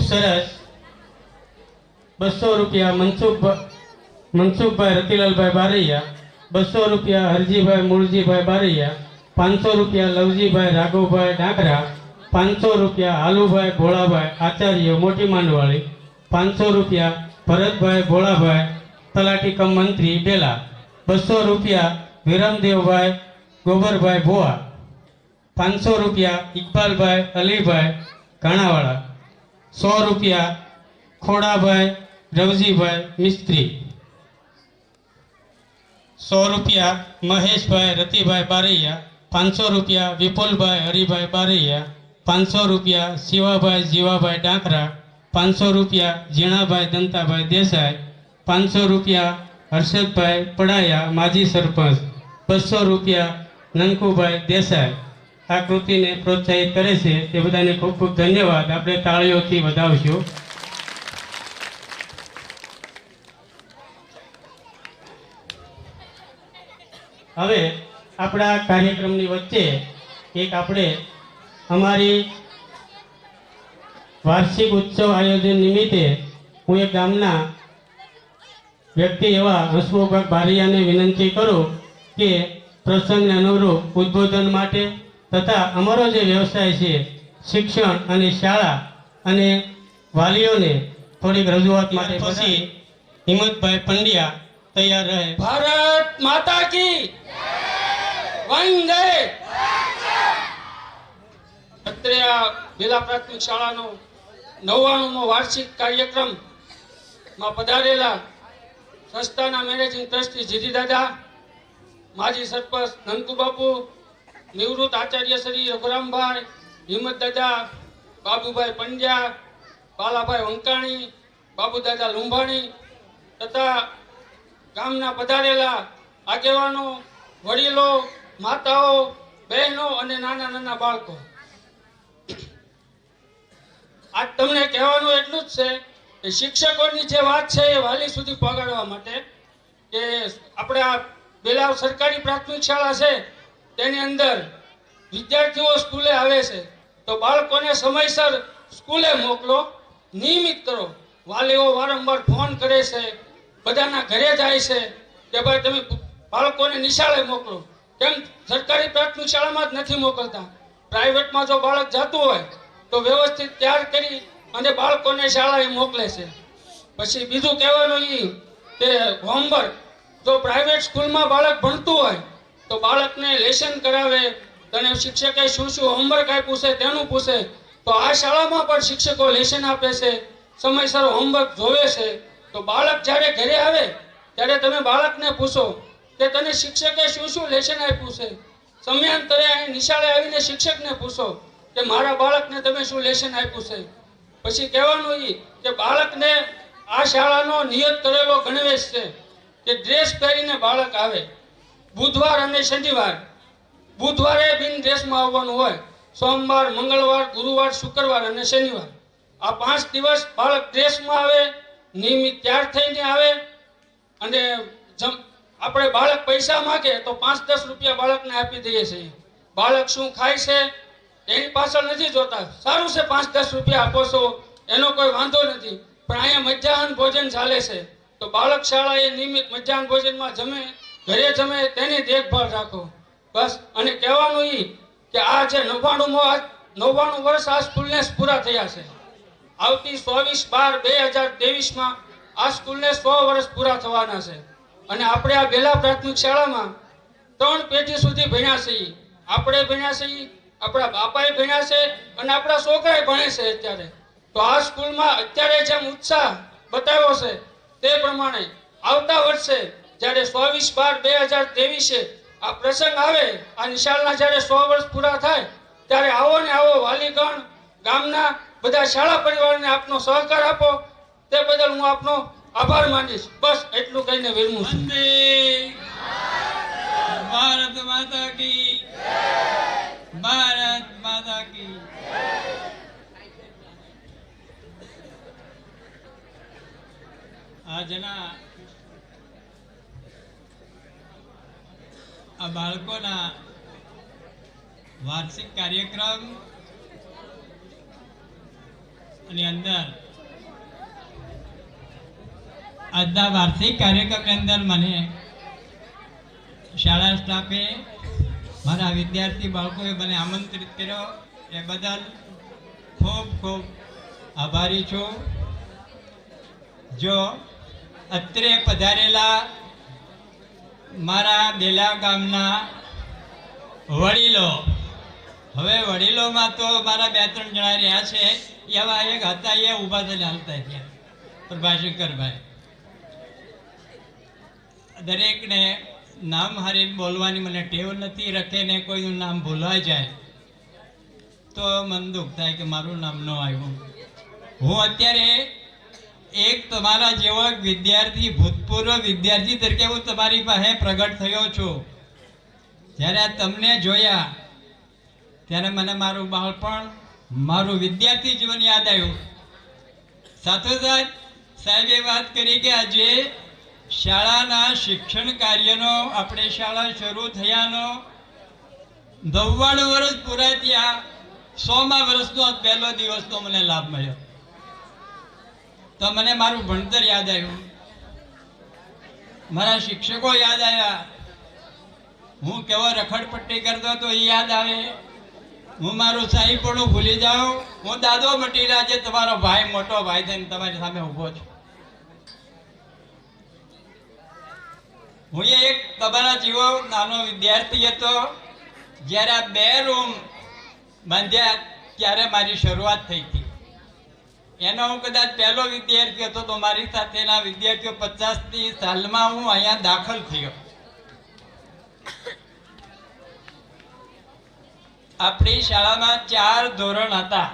ખૂબ સરસ બસો રૂપિયા મનસુખભાઈ મનસુખભાઈ રતિલાલભાઈ બારૈયા બસો રૂપિયા હરજીભાઈ મૂળજીભાઈ બારૈયા પાંચસો રૂપિયા લવજીભાઈ રાઘુભાઈ ડાગરા પાંચસો રૂપિયા હાલુભાઈ ભોળાભાઈ આચાર્ય મોટી માંડવાળી પાંચસો રૂપિયા ભરતભાઈ ભોળાભાઈ તલાટી કમ મંત્રી બેલા બસો રૂપિયા વિરમદેવભાઈ ગોબરભાઈ ભોવા પાંચસો રૂપિયા ઇકબાલભાઈ અલીભાઈ ઘાણાવાળા સો રૂપિયા ખોડાભાઈ રવજીભાઈ મિસ્ત્રી સો રૂપિયા મહેશભાઈ રતિભાઈ બારૈયા પાંચસો રૂપિયા વિપુલભાઈ હરિભાઈ બારૈયા પાંચસો રૂપિયા શિવાભાઈ જીવાભાઈ ડાંકરા પાંચસો રૂપિયા જીણાભાઈ દંતાભાઈ દેસાઈ પાંચસો રૂપિયા હર્ષદભાઈ પડાયા માજી સરપંચ બસો રૂપિયા નંકુભાઈ દેસાઈ આ કૃતિને પ્રોત્સાહિત કરે છે. તે બધાને ખૂબ ખૂબ ધન્યવાદ. આપણે તાળીઓથી વધાવશું. હવે આપણા કાર્યક્રમની વચ્ચે એક આપણે અમારી વાર્ષિક ઉત્સવ આયોજન નિમિત્તે હું એક ગામના વ્યક્તિ એવા હસમુખભાઈ બારિયાને વિનંતી કરું કે પ્રસંગને અનુરૂપ ઉદ્બોધન માટે તથા અમારો જે વ્યવસાય છે શિક્ષણ અને શાળા અને વાલીઓને થોડીક રજૂઆત માટે પછી હિંમતભાઈ પંડ્યા તૈયાર રહે. ભારત માતા કી વંદે. અત્રે આ જિલ્લા પ્રાથમિક શાળાનો નવ્વાણુંમો વાર્ષિક કાર્યક્રમમાં પધારેલા સંસ્થાના મેનેજિંગ ટ્રસ્ટી જીતી દાદા માજી સરપંચ નંકુ બાપુ નિવૃત્ત આચાર્ય શ્રી રઘુરામભાઈ, હિંમત દાદા, બાબુભાઈ પંડ્યા, બાલાભાઈ વંકાણી બાબુ દાદા લુંભાણી તથા ગામના પધારેલા આગેવાનો, વડીલો, માતાઓ, બહેનો અને નાના નાના બાળકો. આ તમને કહેવાનું એટલું જ છે કે શિક્ષકોની જે વાત છે એ વાલી સુધી પહોંચાડવા માટે કે આપણે આ બેલાવ સરકારી પ્રાથમિક શાળા છે તેની અંદર વિદ્યાર્થીઓ સ્કૂલે આવે છે. તો બાળકોને સમયસર સ્કૂલે મોકલો, નિયમિત કરો. વાલીઓ વારંવાર ફોન કરે છે, બધાના ઘરે જાય છે કે ભાઈ તમે બાળકોને નિશાળે મોકલો. કેમ? સરકારી પ્રાથમિક શાળામાં જ નથી મોકલતા. પ્રાઇવેટમાં જો બાળક જતું હોય, તો વ્યવસ્થિત તૈયાર કરી અને બાળકોને શાળાએ મોકલે છે. પછી બીજું કહેવાનું એ કે હોમવર્ક જો પ્રાઇવેટ સ્કૂલમાં બાળક ભણતું હોય તો બાળકને લેસન કરાવે, તને શિક્ષકે શું શું હોમવર્ક આપ્યું છે તેનું પૂછે, તો આ શાળામાં પણ શિક્ષકો લેસન આપે છે, સમયસર હોમવર્ક જોવે છે. તો બાળક જ્યારે ઘરે આવે, ત્યારે તમે બાળકને પૂછો કે તને શિક્ષકે શું શું લેસન આપ્યું છે? સમયાંતરે અહીં નિશાળે આવીને શિક્ષકને પૂછો કે મારા બાળકને તમે શું લેસન આપ્યું છે? પછી કહેવાનું એ કે બાળકને આ શાળાનો નિયત કરેલો ગણવેશ છે કે ડ્રેસ પહેરીને બાળક આવે. બુધવાર અને શનિવાર. બુધવારે બિન ડ્રેસમાં આવવાનું હોય. સોમવાર, મંગળવાર, ગુરુવાર, શુક્રવાર અને શનિવાર. આ પાંચ દિવસ બાળક ડ્રેસમાં આવે, નિયમિત તૈયાર થઈને આવે અને જમ આપણે બાળક પૈસા માગે તો પાંચ દસ રૂપિયા બાળકને આપી દઈએ છીએ. બાળક શું ખાય છે એની પાછળ નથી જોતા. સારું છે પાંચ દસ રૂપિયા આપો છો, એનો કોઈ વાંધો નથી. પણ અહીંયા મધ્યાહન ભોજન ચાલે છે. તો બાળક શાળાએ નિયમિત મધ્યાહન ભોજનમાં જમે ઘરે તમે તેની દેખભાળ રાખો. બસ, અને કહેવાનું એ કે આ જે નવ્વાણુંમાં નવ્વાણું વર્ષ આ સ્કૂલને પૂરા થયા છે. આવતી ચોવીસ બાર બે હજાર ત્રેવીસમાં આ સ્કૂલને સો વર્ષ પૂરા થવાના છે. અને આપણે આ બેલા પ્રાથમિક શાળામાં ત્રણ પેઢી સુધી ભણ્યા છીએ આપણે ભણ્યા છીએ આપણા બાપાએ ભણ્યા છે અને આપણા છોકરાએ ભણે છે અત્યારે. તો આ સ્કૂલમાં અત્યારે જેમ ઉત્સાહ બતાવ્યો છે તે પ્રમાણે આવતા વર્ષે જ્યારે ચોવીસ બાર બે હજાર ત્રેવીસે આ પ્રસંગ આવે આ નિશાળના જ્યારે સો વર્ષ પૂરા થાય, ત્યારે આવો ને આવો વાલીગણ, ગામના બધા શાળા પરિવારને આપનો સહકાર આપો. તે બદલ હું આપનો આભાર માનીશ. બસ એટલું કહીને વિરમું વંદે ભારત માતા કી ભારત માતા કી આજના આ બાળકોના વાર્ષિક કાર્યક્રમની અંદર આજના વાર્ષિક કાર્યક્રમની અંદર મને શાળા સ્ટાફે મારા વિદ્યાર્થી બાળકોએ મને આમંત્રિત કર્યો. એ બદલ ખૂબ ખૂબ આભારી છું. જો અત્રે પધારેલા મારા બેલા ગામના વડીલો. હવે વડીલોમાં તો મારા બે ત્રણ જણા રહ્યા છે. એવા એક હતા, એ ઊભા થઈને હાલતા ત્યાં પ્રભાશંકરભાઈ. દરેકને નામ હારી બોલવાની મને ટેવ નથી રખે ને કોઈનું નામ ભૂલાઈ જાય, તો મન દુઃખ થાય કે મારું નામ ન આવ્યું. હું અત્યારે એક તમારા જેવો વિદ્યાર્થી, ભૂતપૂર્વ વિદ્યાર્થી તરીકે હું તમારી પાસે પ્રગટ થયો છું. જ્યારે તમને જોયા, ત્યારે મને મારું બાળપણ, મારું વિદ્યાર્થી જીવન યાદ આવ્યું. સાથોસાથ, સાહેબે વાત કરી કે આજે શાળાના શિક્ષણ કાર્યનો આપણે શાળા શરૂ થયાનો નવ્વાણું વર્ષ પૂરા થયા, સોમા વર્ષનો પહેલો દિવસનો મને લાભ મળ્યો. તો મને મારું ભણતર યાદ આવ્યું. મારા શિક્ષકો યાદ આવ્યા. હું કેવો રખડપટ્ટી કરતો હતો એ યાદ આવે. હું મારું સાહીપણું ભૂલી જાઉં. હું દાદો મટીલા જે તમારો ભાઈ, મોટો ભાઈ થઈને તમારી સામે ઊભો છું. હું એક તમારા જીવો નાનો વિદ્યાર્થી હતો. જ્યારે આ બે રૂમ બાંધ્યા ત્યારે મારી શરૂઆત થઈ હતી. એનો હું કદાચ પહેલો વિદ્યાર્થી હતો તો મારી સાથેના વિદ્યાર્થીઓ પચાસની સાલમાં હું અહીંયા દાખલ થયો. આપણી શાળામાં ચાર ધોરણ હતા.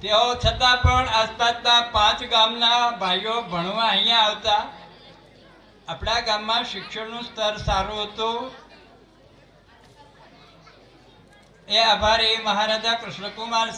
તેઓ છતાં પણ આસપાસના પાંચ ગામના ભાઈઓ ભણવા અહીંયા આવતા. આપણા ગામમાં શિક્ષણનું સ્તર સારું હતું. એ આભાર એ મહારાજા કૃષ્ણકુમાર